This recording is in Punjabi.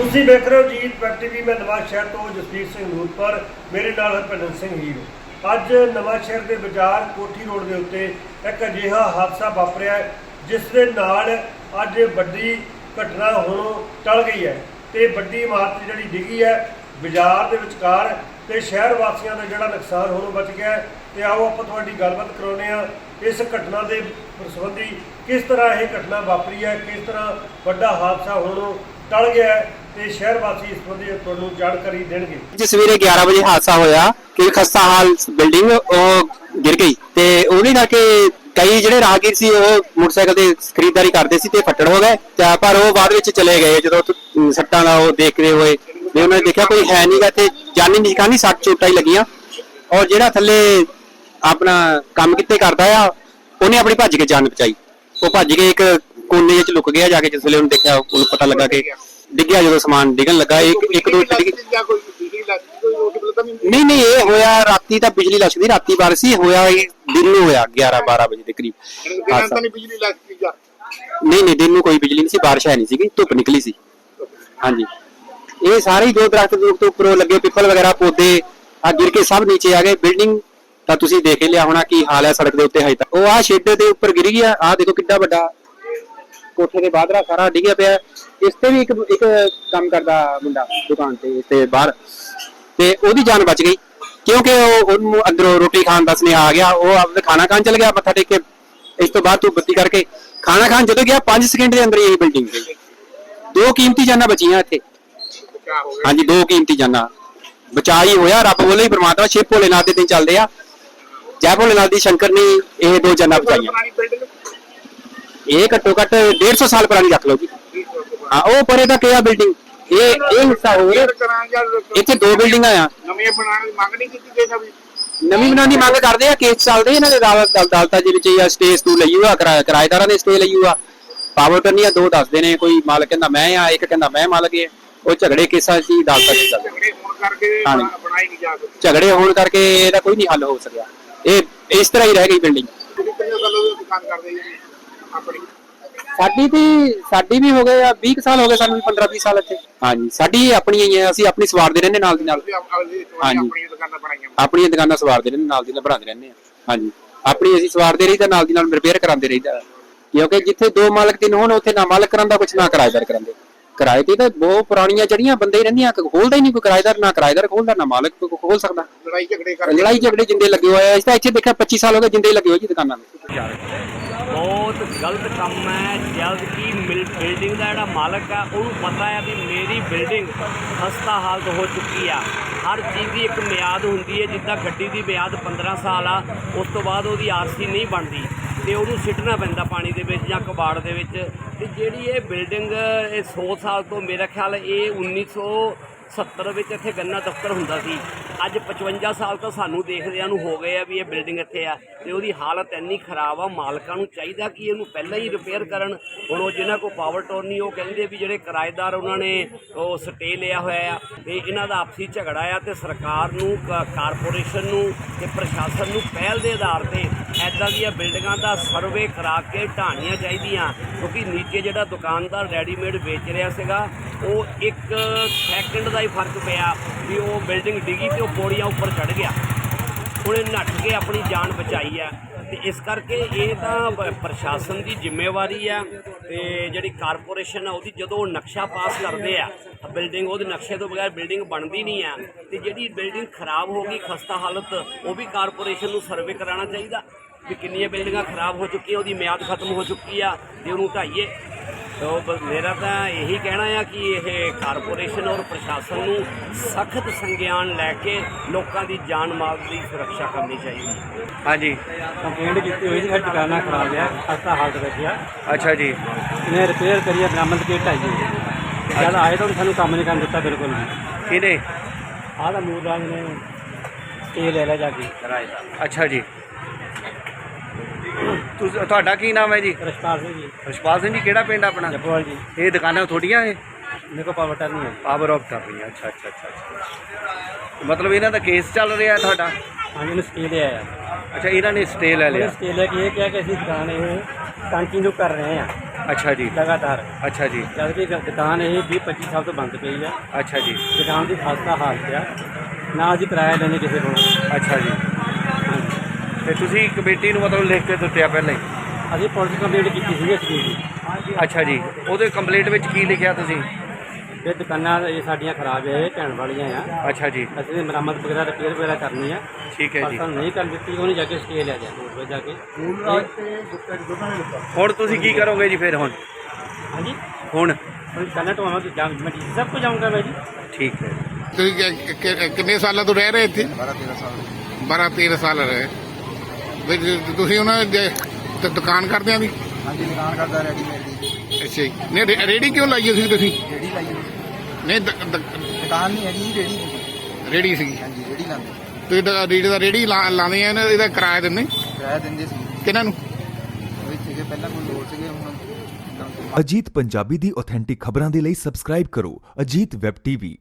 ਤੁਸੀਂ ਵੇਖ ਰਹੇ ਹੋ ਜੀਤ ਵੈਬ ਟੀਵੀ, ਮੈਂ ਨਵਾਂ ਸ਼ਹਿਰ ਤੋਂ ਜਸਵੀਰ ਸਿੰਘ ਨੂਰਪੁਰ ਮੇਰੇ ਨਾਲ ਹਰਭਜਨ ਸਿੰਘ ਹੀਰ। ਅੱਜ ਨਵਾਂ ਸ਼ਹਿਰ ਦੇ ਬਾਜ਼ਾਰ ਕੋਠੀ ਰੋਡ ਦੇ ਉੱਤੇ ਇੱਕ ਅਜਿਹਾ ਹਾਦਸਾ ਵਾਪਰਿਆ ਜਿਸ ਦੇ ਨਾਲ ਅੱਜ ਵੱਡੀ ਘਟਨਾ ਹੋਣੋਂ ਟਲ ਗਈ ਹੈ ਤੇ ਵੱਡੀ ਇਮਾਰਤ ਜਿਹੜੀ ਡਿੱਗੀ ਹੈ ਬਾਜ਼ਾਰ ਦੇ ਵਿਚਕਾਰ ਤੇ ਸ਼ਹਿਰ ਵਾਸੀਆਂ ਦਾ ਜਿਹੜਾ ਨੁਕਸਾਨ ਹੋਣੋਂ ਬਚ ਗਿਆ ਹੈ। ਤੇ ਆਓ ਆਪਾਂ ਤੁਹਾਡੀ ਗੱਲਬਾਤ ਕਰਾਉਂਦੇ ਆ ਇਸ ਘਟਨਾ ਦੇ ਸੰਬੰਧੀ ਕਿਸ ਤਰ੍ਹਾਂ ਇਹ ਘਟਨਾ ਵਾਪਰੀ ਹੈ, ਕਿਸ ਤਰ੍ਹਾਂ ਵੱਡਾ ਹਾਦਸਾ ਹੋਣੋਂ ਟਲ ਗਿਆ ਤੇ ਸ਼ਹਿਰ ਵਾਸੀ ਇਸ ਸੰਬੰਧੀ ਤੁਹਾਨੂੰ ਜਾਣਕਾਰੀ ਦੇਣਗੇ। ਅੱਜ ਸਵੇਰੇ 11 ਵਜੇ ਹਾਦਸਾ ਹੋਇਆ ਕਿ ਖਸਤਾ ਹਾਲ ਬਿਲਡਿੰਗ, ਉਹ ਗਿਰ ਗਈ ਤੇ ਉਹਨੇ ਕਰਕੇ ਕਈ ਜਿਹੜੇ ਰਾਹਗੀਰ ਸੀ, ਉਹ ਮੋਟਰਸਾਈਕਲ ਤੇ ਖਰੀਦਦਾਰੀ ਕਰਦੇ ਸੀ ਤੇ ਫੱਟੜ ਹੋ ਗਏ ਤੇ ਪਰ ਉਹ ਬਾਅਦ ਵਿੱਚ ਚਲੇ ਗਏ ਜਦੋਂ ਸੱਟਾਂ ਦਾ ਉਹ ਦੇਖਦੇ ਹੋਏ ਤੇ ਉਹਨਾਂ ਨੇ ਦੇਖਿਆ ਕੋਈ ਹੈ ਨਹੀਂਗਾ ਤੇ ਜਾਨੀ ਨਿਸ਼ਾਨੀ ਸੱਟ ਚੋਟਾਂ ਹੀ ਲੱਗੀਆਂ। ਔਰ ਜਿਹੜਾ ਥੱਲੇ ਆਪਣਾ ਕੰਮ ਕਿੱਥੇ ਕਰਦਾ ਆ, ਉਹਨੇ ਆਪਣੀ ਭੱਜ ਕੇ ਜਾਨ ਬਚਾਈ। ਉਹ ਭੱਜ ਕੇ ਇੱਕ ਕੋਨੇ ਵਿੱਚ ਲੁਕ ਗਿਆ, ਜਾ ਕੇ ਜਿਸ ਵੇਲੇ ਉਹਨੂੰ ਦੇਖਿਆ, ਉਹਨੂੰ ਪਤਾ ਲੱਗਾ ਕਿ ਡਿੱਗਿਆ ਜਦੋਂ ਸਮਾਨ ਡਿੱਗਣ ਲੱਗਾ ਇੱਕ ਇੱਕ ਦੋ ਡਿੱਗ ਜਾਂ ਕੋਈ ਬਿਜਲੀ ਲੱਗ ਗਈ ਕੋਈ ਨਹੀਂ ਨਹੀਂ ਨਹੀਂ ਇਹ ਹੋਇਆ ਰਾਤੀ ਤਾਂ ਬਿਜਲੀ ਲਸ਼ਕਦੀ ਰਾਤੀ ਬਾਰਿਸ਼ ਸੀ ਹੋਇਆ ਇਹ ਦਿਨ ਨੂੰ ਹੋਇਆ 11 12 ਵਜੇ ਦੇ ਕਰੀਬ। ਦਿਨਾਂ ਹਾਦਸਾ। ਤਾਂ ਨਹੀਂ ਬਿਜਲੀ ਲੱਗ ਗਈ ਜਾਂ? ਨਹੀਂ ਨਹੀਂ ਦਿਨ ਨੂੰ ਕੋਈ ਬਿਜਲੀ ਨਹੀਂ ਸੀ ਬਾਰਿਸ਼ ਹੈ ਨਹੀਂ ਸੀਗੀ ਧੁੱਪ ਨਿਕਲੀ ਸੀ। ਹਾਂਜੀ। ਇਹ ਸਾਰੇ ਹੀ ਦੋ ਦਰਖਤ ਦੂਰ ਤੋਂ ਉੱਪਰੋਂ ਲੱਗੇ ਪਿੱਪਲ ਵਗੈਰਾ ਪੌਦੇ ਆ ਗਿਰ ਕੇ ਸਭ ਨੀਚੇ ਆ ਗਏ। ਬਿਲਡਿੰਗ ਤਾਂ ਤੁਸੀਂ ਦੇਖ ਹੀ ਲਿਆ ਹੋਣਾ ਕੀ ਹਾਲ ਹੈ ਸੜਕ ਦੇ ਉੱਤੇ ਹਜੇ ਤੱਕ। ਉਹ ਆ ਸ਼ੈੱਡ ਦੇ ਉੱਪਰ ਗਿਰ ਗਿਆ ਆ ਦੇਖੋ ਕਿੱਡਾ ਵੱਡਾ ਕੋਠੇ ਦੇ ਬਾਦਰਾ ਸਾਰਾ ਡਿੱਗਿਆ ਪਿਆ ਹੈ। ਇਸ ਤੇ ਵੀ ਇੱਕ ਇੱਕ ਕੰਮ ਕਰਦਾ ਮੁੰਡਾ ਦੁਕਾਨ ਤੇ ਤੇ ਬਾਹਰ। ਤੇ ਉਹਦੀ ਜਾਨ ਬਚ ਗਈ। ਕਿਉਂਕਿ ਉਹ ਉਹਨੂੰ ਅੰਦਰੋਂ ਰੋਟੀ ਖਾਣ ਦਾ ਸੁਨੇਹਾ ਆ ਗਿਆ। ਉਹ ਆਪਦਾ ਖਾਣਾ ਖਾਣ ਚਲ ਗਿਆ ਮੱਥਾ ਟੇਕ ਕੇ। ਇਸ ਤੋਂ ਬਾਅਦ ਤੂੰ ਬੱਤੀ ਕਰਕੇ ਖਾਣਾ ਖਾਣ ਜਦੋਂ ਗਿਆ 5 ਸਕਿੰਟ ਦੇ ਅੰਦਰ ਹੀ ਇਹ ਬਿਲਡਿੰਗ ਗਈ ਦੋ ਕੀਮਤੀ ਜਾਨਾਂ ਬਚੀਆਂ ਇੱਥੇ। ਕਿਆ ਹੋ ਗਿਆ ਹਾਂਜੀ, ਦੋ ਕੀਮਤੀ ਜਾਨਾਂ। ਬਚਾ ਹੀ ਹੋਇਆ। ਰੱਬ ਵੱਲੋਂ ਹੀ ਪ੍ਰਮਾਤਮਾ। ਸ਼ਿਵ ਭੋਲੇਨਾਥ ਦੇ ਦਿਨ ਚੱਲਦੇ ਆ। ਜੈ ਭੋਲੇਨਾਥ ਦੀ ਸ਼ੰਕਰ ਨੇ ਇਹ ਦੋ ਜਾਨਾਂ ਬਚਾਈਆਂ। ਪੁਰਾਣੀ ਬਿਲਡਿੰਗ ਇਹ ਘੱਟੋ ਘੱਟ 150 ਸਾਲ ਪੁਰਾਣੀ ਰੱਖ ਲਓ ਜੀ। ਹਾਂ ਉਹ ਪਰੇ ਤੱਕ ਇਹ ਬਿਲਡਿੰਗ। ਇਹ ਇਹ ਹਿੱਸਾ ਕਰਾਂ ਜਾਂ ਇੱਥੇ ਦੋ ਬਿਲਡਿੰਗਾਂ ਆ। ਨਵੀਂ ਬਣਾਉਣ ਦੀ ਮੰਗ ਨਹੀਂ ਕੀਤੀ ਗਈ ਵੀ ਨਵੀਂ ਬਣਾਉਣ ਦੀ ਮੰਗ ਕਰਦੇ ਆ ਕੇਸ ਚੱਲਦੇ ਇਹਨਾਂ ਦੇ ਅਦਾਲਤ ਦੇ ਵਿੱਚ ਜਾਂ ਸਟੇ ਸਟੂ ਲਈ ਹੋਆ ਕਿਰਾਏ ਕਿਰਾਏਦਾਰਾਂ ਨੇ ਸਟੇ ਲਈ ਹੋਆ। ਪਾਵਰ ਟਰਨੀਆਂ ਦੋ ਦੱਸਦੇ ਨੇ ਕੋਈ ਮਾਲਕ ਕਹਿੰਦਾ ਮੈਂ ਆ ਇੱਕ ਕਹਿੰਦਾ ਮੈਂ ਮਾਲਕ ਹੈ ਉਹ ਝਗੜੇ ਕੇਸਾਂ 'ਚ ਹੀ ਅਦਾਲਤਾਂ 'ਚ ਚੱਲਦੇ ਝਗੜੇ ਹੋਣ ਕਰਕੇ ਬਣਾਈ ਨਹੀਂ ਜਾ ਸਕਦੀ। ਝਗੜੇ ਹੋਣ ਕਰਕੇ ਇਹਦਾ ਕੋਈ ਨਹੀਂ ਹੱਲ ਹੋ ਸਕਿਆ। ਇਹ ਇਸ ਤਰ੍ਹਾਂ ਹੀ ਰਹਿ ਗਈ ਬਿਲਡਿੰਗ। ਕਿੰਨੇ ਸਾਲਾਂ ਤੋਂ ਦੁਕਾਨ ਕਰਦੇ ਜੀ? ਆਪਣੀ ਸਾਡੀ ਤੇ ਸਾਡੀ ਵੀ ਹੋ ਗਏ ਆ 20 ਕੁ ਸਾਲ ਹੋ ਗਏ ਸਾਨੂੰ ਵੀ 15 20 ਸਾਲ ਇੱਥੇ। ਹਾਂਜੀ। ਸਾਡੀ ਆਪਣੀ ਹੀ ਹੈ ਅਸੀਂ ਆਪਣੀ ਸਵਾਰਦੇ ਰਹਿੰਦੇ ਨਾਲ ਦੀ ਨਾਲ। ਤੁਸੀਂ ਆਪ- ਆਪਣੀ ਹਾਂਜੀ। ਆਪਣੀ ਦੁਕਾਨਾਂ ਬਣਾਈਆਂ ਆਪਣੀਆਂ ਦੁਕਾਨਾਂ ਸਵਾਰਦੇ ਰਹਿੰਦੇ ਨਾਲ ਦੀ ਨਾਲ ਬਣਾਉਂਦੇ ਰਹਿੰਦੇ ਆ। ਹਾਂਜੀ। ਆਪਣੀ ਅਸੀਂ ਸਵਾਰਦੇ ਰਹੀਦਾ ਨਾਲ ਦੀ ਨਾਲ ਰਿਪੇਅਰ ਕਰਾਉਂਦੇ ਰਹੀਦਾ। ਕਿਉਂਕਿ ਜਿੱਥੇ ਦੋ ਮਾਲਕ ਤਿੰਨ ਹੋਣ ਉੱਥੇ ਨਾ ਮਾਲਕ ਕਰਾਂਦਾ ਕੁਛ ਨਾ ਕਿਰਾਏਦਾਰ ਕਰਾਂਦੇ ਕਿਰਾਏ ਤੇ ਤਾਂ ਬਹੁਤ ਪੁਰਾਣੀਆਂ ਜੜੀਆਂ ਬੰਦੇ ਹੀ ਰਹਿੰਦੀਆਂ ਖੋਲਦਾ ਹੀ ਨਹੀਂ ਕੋਈ ਕਿਰਾਏਦਾਰ ਨਾ ਕਿਰਾਏਦਾਰ ਖੋਲਦਾ ਨਾ ਮਾਲਕ ਕੋਈ ਖੋਲ ਸਕਦਾ। ਲੜਾਈ ਝਗੜੇ ਕਰਕੇ। ਲੜਾਈ ਝਗੜੇ ਜਿੰਦੇ ਲੱਗੇ ਹੋਏ ਆ ਇਸ ਤਾਂ ਇੱਥੇ ਦੇਖਿਆ 25 ਸਾਲ ਹੋ ਗਏ ਜਿੰਦੇ ਲੱਗੇ ਹੋਏ ਜੀ ਦੁਕਾਨਾਂ ਤੇ ਬਹੁਤ ਗਲਤ ਕੰਮ ਹੈ ਜਦ ਕਿ ਮਿਲ ਬਿਲਡਿੰਗ ਦਾ ਜਿਹੜਾ ਮਾਲਕ ਆ ਉਹਨੂੰ ਪਤਾ ਹੈ ਵੀ ਮੇਰੀ ਬਿਲਡਿੰਗ ਖਸਤਾ ਹਾਲਤ ਹੋ ਚੁੱਕੀ ਆ। ਹਰ ਚੀਜ਼ ਦੀ ਇੱਕ ਮਿਆਦ ਹੁੰਦੀ ਹੈ, ਜਿੱਦਾਂ ਗੱਡੀ ਦੀ ਮਿਆਦ 15 ਸਾਲ ਆ, ਉਸ ਤੋਂ ਬਾਅਦ ਉਹਦੀ ਆਰਸੀ ਨਹੀਂ ਬਣਦੀ। ਤੇ ਉਹਨੂੰ ਸਿੱਟਣਾ ਪੈਂਦਾ ਪਾਣੀ ਦੇ ਵਿੱਚ ਜਾਂ ਕਬਾੜ ਦੇ ਵਿੱਚ। ਤੇ ਜਿਹੜੀ ਇਹ ਬਿਲਡਿੰਗ ਇਹ 100 ਸਾਲ ਤੋਂ ਮੇਰਾ ਖਿਆਲ ਇਹ 1970 ਵਿੱਚ ਇੱਥੇ ਗੰਨਾ ਦਫ਼ਤਰ ਹੁੰਦਾ ਸੀ। ਅੱਜ 55 ਸਾਲ ਤਾਂ ਸਾਨੂੰ ਦੇਖਦਿਆਂ ਨੂੰ ਹੋ ਗਏ ਆ ਵੀ ਇਹ ਬਿਲਡਿੰਗ ਇੱਥੇ ਆ ਤੇ ਉਹਦੀ ਹਾਲਤ ਇੰਨੀ ਖਰਾਬ ਆ, ਮਾਲਕਾਂ ਨੂੰ ਚਾਹੀਦਾ ਕਿ ਇਹਨੂੰ ਪਹਿਲਾਂ ਹੀ ਰਿਪੇਅਰ ਕਰਨ। ਹੁਣ ਉਹ ਜਿਨ੍ਹਾਂ ਕੋਲ ਪਾਵਰ ਟੋਰ ਨਹੀਂ, ਉਹ ਕਹਿੰਦੇ ਵੀ ਜਿਹੜੇ ਕਿਰਾਏਦਾਰ ਉਹਨਾਂ ਨੇ ਉਹ ਸਟੇ ਲਿਆ ਹੋਇਆ ਆ ਤੇ ਇਹਨਾਂ ਦਾ ਆਪਸੀ ਝਗੜਾ ਆ ਤੇ ਸਰਕਾਰ ਨੂੰ, ਕ- ਕਾਰਪੋਰੇਸ਼ਨ ਨੂੰ ਤੇ ਪ੍ਰਸ਼ਾਸਨ ਨੂੰ ਪਹਿਲ ਦੇ ਆਧਾਰ ਤੇ ਐਦਾਂ ਦੀਆਂ ਬਿਲਡਿੰਗਾਂ ਦਾ ਸਰਵੇ ਕਰਾ ਕੇ ਢਾਣੀਆਂ ਚਾਹੀਦੀਆਂ, ਕਿਉਂਕਿ ਨੀਚੇ ਜਿਹੜਾ ਦੁਕਾਨਦਾਰ ਰੈਡੀਮੇਡ ਵੇਚ ਰਿਹਾ ਸੀਗਾ, ਉਹ ਇੱਕ ਸੈਕਿੰਡ ਦਾ ਹੀ ਫ਼ਰਕ ਪਿਆ ਵੀ ਉਹ ਬਿਲਡਿੰਗ ਡਿੱਗੀ ਤੇ ਉਹ ਪੌੜੀਆਂ ਉੱਪਰ ਚੜ ਗਿਆ। ਉਹਨੇ ਨੱਠ ਕੇ ਆਪਣੀ ਜਾਨ ਬਚਾਈ ਆ ਤੇ ਇਸ ਕਰਕੇ ਇਹ ਤਾਂ ਪ੍ਰਸ਼ਾਸਨ ਦੀ ਜ਼ਿੰਮੇਵਾਰੀ ਆ ਤੇ ਜਿਹੜੀ ਕਾਰਪੋਰੇਸ਼ਨ ਆ, ਉਹਦੀ ਜਦੋਂ ਉਹ ਨਕਸ਼ਾ ਪਾਸ ਕਰਦੇ ਆ, ਬਿਲਡਿੰਗ, ਉਹਦੇ ਨਕਸ਼ੇ ਤੋਂ ਬਗੈਰ ਬਿਲਡਿੰਗ ਬਣਦੀ ਨਹੀਂ ਆ ਤੇ ਜਿਹੜੀ ਬਿਲਡਿੰਗ ਖਰਾਬ ਹੋ ਗਈ, ਖਸਤਾ ਹਾਲਤ, ਉਹ ਵੀ ਕਾਰਪੋਰੇਸ਼ਨ ਨੂੰ ਸਰਵੇ ਕਰਾਉਣਾ ਚਾਹੀਦਾ। ਵੀ ਕਿੰਨੀਆਂ ਬਿਲਡਿੰਗਾਂ ਖਰਾਬ ਹੋ ਚੁੱਕੀਆਂ ਉਹਦੀ ਮਿਆਦ ਖਤਮ ਹੋ ਚੁੱਕੀ ਆ ਤੇ ਉਹਨੂੰ ਢਾਈਏ। ਤੋ ਬ- ਮੇਰਾ ਤਾਂ ਇਹੀ ਕਹਿਣਾ ਆ ਕਿ ਇਹ ਕਾਰਪੋਰੇਸ਼ਨ ਔਰ ਪ੍ਰਸ਼ਾਸਨ ਨੂੰ ਸਖਤ ਸੰਗਿਆਨ ਲੈ ਕੇ ਲੋਕਾਂ ਦੀ ਜਾਨ ਮਾਲ ਦੀ ਸੁਰੱਖਿਆ ਕਰਨੀ ਚਾਹੀਦੀ ਹੈ। ਹਾਂਜੀ। ਕੰਪਲੇਂਟ ਕੀਤੀ ਹੋਈ ਸੀ ਦੁਕਾਨਾਂ ਖਰਾਬ ਆ ਖਸਤਾ ਹਾਲਤ ਵਿੱਚ ਆ। ਅੱਛਾ ਜੀ। ਇਹਨੇ ਰਿਪੇਅਰ ਕਰੀਏ ਬਰਾਮਦ ਕੇ ਢਾਈਏ ਜਦ ਆਏ ਤਾਂ ਸਾਨੂੰ ਕੰਮ ਨਹੀਂ ਕਰਨ ਦਿੱਤਾ ਬਿਲਕੁਲ ਵੀ। ਕਿਹਨੇ? ਆਹ ਤਾਂ ਮੂਰਰਾਜ ਨੇ ਸਟੇ ਲੈ ਲਿਆ ਜਾ ਕੇ। ਅੱਛਾ ਜੀ। ਤੁਸੀਂ ਤੁਹਾਡਾ ਕੀ ਨਾਮ ਹੈ ਜੀ? ਰਸਪਾਲ ਸਿੰਘ ਜੀ। ਰਸ਼ਪਾਲ ਸਿੰਘ ਜੀ ਕਿਹੜਾ ਪਿੰਡ ਆਪਣਾ? ਜੱਪੋਵਾਲ ਜੀ। ਇਹ ਦੁਕਾਨਾਂ ਤੁਹਾਡੀਆਂ ਇਹ? ਮੇਰੇ ਕੋਲ ਪਾਵਰ ਟਰ ਨਹੀਂ ਹੈ। ਪਾਵਰ ਆਫ ਕਰ ਰਹੀਆਂ ਅੱਛਾ ਅੱਛਾ ਅੱਛਾ ਅੱਛਾ। ਮਤਲਬ ਇਹਨਾਂ ਦਾ ਕੇਸ ਚੱਲ ਰਿਹਾ ਤੁਹਾਡਾ? ਹਾਂਜੀ ਉਹਨੂੰ ਸਟੇ ਲਿਆ ਆ ਅੱਛਾ ਇਹਨਾਂ ਨੇ ਸਟੇ ਲੈ ਲਿਆ। ਸਟੇ ਲੈ ਕੇ ਇਹ ਕਿਹਾ ਕਿ ਅਸੀਂ ਦੁਕਾਨ ਇਹ ਕੰਟੀਨਿਊ ਕਰ ਰਹੇ ਆ ਅੱਛਾ ਜੀ। ਲਗਾਤਾਰ। ਅੱਛਾ ਜੀ। ਜਦ ਕਿ ਦੁਕਾਨ ਇਹ 20 25 ਸਾਲ ਤੋਂ ਬੰਦ ਪਈ ਆ। ਅੱਛਾ ਜੀ। ਦੁਕਾਨ ਦੀ ਖਸਤਾ ਹਾਲਤ ਆ। ਨਾ ਅਸੀਂ ਕਿਰਾਇਆ ਲੈਣੇ ਕਿਸੇ ਕੋਲੋਂ। ਅੱਛਾ ਜੀ। ਤੇ ਤੁਸੀਂ ਕਮੇਟੀ ਨੂੰ ਮਤਲਬ ਲਿਖ ਕੇ ਦਿੱਤਿਆ ਪਹਿਲਾਂ ਹੀ? ਅਸੀਂ ਪੁਲਿਸ ਕੰਪਲੇਂਟ ਕੀਤੀ ਸੀ ਇਸ ਚੀਜ਼ ਦੀ। ਅੱਛਾ ਜੀ। ਉਹਦੇ ਕੰਪਲੀਟ ਵਿੱਚ ਕੀ ਲਿਖਿਆ ਤੁਸੀਂ? ਇਹ ਦੁਕਾਨਾਂ ਇਹ ਸਾਡੀਆਂ ਖਰਾਬ ਹੈ ਇਹ ਕਹਿਣ ਵਾਲੀਆਂ ਆ। ਅੱਛਾ ਜੀ। ਅਸੀਂ ਨੇ ਮਰਮਤ ਵਗੈਰਾ ਰਿਪੇਅਰ ਵਗੈਰਾ ਕਰਨੀ ਆ। ਠੀਕ ਹੈ ਪਰ ਜੀ। ਸਾਨੂੰ ਨਹੀਂ ਕਰਨ ਦਿੱਤੀ ਉਹਨੇ ਜਾ ਕੇ ਸਟੇ ਲਿਆ ਜਾ ਕੋਰਟ ਵਿੱਚ ਜਾ ਕੇ ਹੁਣ ਤੁਸੀਂ ਕੀ ਕਰੋਗੇ ਜੀ ਫਿਰ ਹੁਣ? ਹਾਂਜੀ। ਹੁਣ? ਹੁਣ ਕੰਨਾ ਤੋਂ ਆਵਾਂਗੇ ਜਾਂ ਮੈਂ ਡੀ ਸਭ ਕੁਝ ਜਾਊਂਗਾ ਮੈਂ ਜੀ। ਠੀਕ ਹੈ। ਤੁਸੀਂ ਕਿ- ਕਿ- ਕਿੰਨੇ ਸਾਲਾਂ ਤੋਂ ਰਹਿ ਰਹੇ ਇੱਥੇ? 12 13 ਸਾਲ 12 13 ਸਾਲ ਰਹੇ ਵੀ ਜੇ ਤੁਸੀਂ ਉਹਨਾਂ ਦੇ ਦੁਕਾਨ ਕਰਦੇ ਆਂ ਦੀ ਹਾਂਜੀ ਦੁਕਾਨ ਕਰਦਾ ਰੈਡੀਮੇਡ ਦੀ ਅੱਛਾ ਜੀ। ਨਹੀਂ ਰੇ- ਰੇਹੜੀ ਕਿਉਂ ਲਾਈ ਸੀ ਤੁਸੀਂ? ਰੇੜੀ ਲਾਈ ਹੋਈ। ਨਹੀਂ ਦ- ਦ- ਦੁਕਾਨ ਨਹੀਂ ਹੈਗੀ ਜੀ ਰੇੜੀ ਦੀ। ਰੇਹੜੀ ਸੀਗੀ? ਹਾਂਜੀ ਰੇੜੀ ਲਾਉਂਦੇ। ਤੁਸੀਂ ਤਾਂ ਰੇਹੜੀ ਦਾ ਰੇਹੜੀ ਲਾ- ਲਾਉਂਦੇ ਆ ਇਹਨਾਂ- ਇਹਦਾ ਕਿਰਾਇਆ ਦਿੰਦੇ? ਕਿਰਾਇਆ ਦਿੰਦੇ ਸੀ। ਕਿਹਨਾਂ ਨੂੰ? ਉਹ ਸੀਗੇ ਪਹਿਲਾਂ ਕੋਈ ਲੋੜ ਸੀਗੇ ਹੁਣ ਅਜੀਤ ਪੰਜਾਬੀ ਦੀ ਆਥੈਂਟਿਕ ਖਬਰਾਂ ਦੇ ਲਈ ਸਬਸਕ੍ਰਾਈਬ ਕਰੋ। Ajit web TV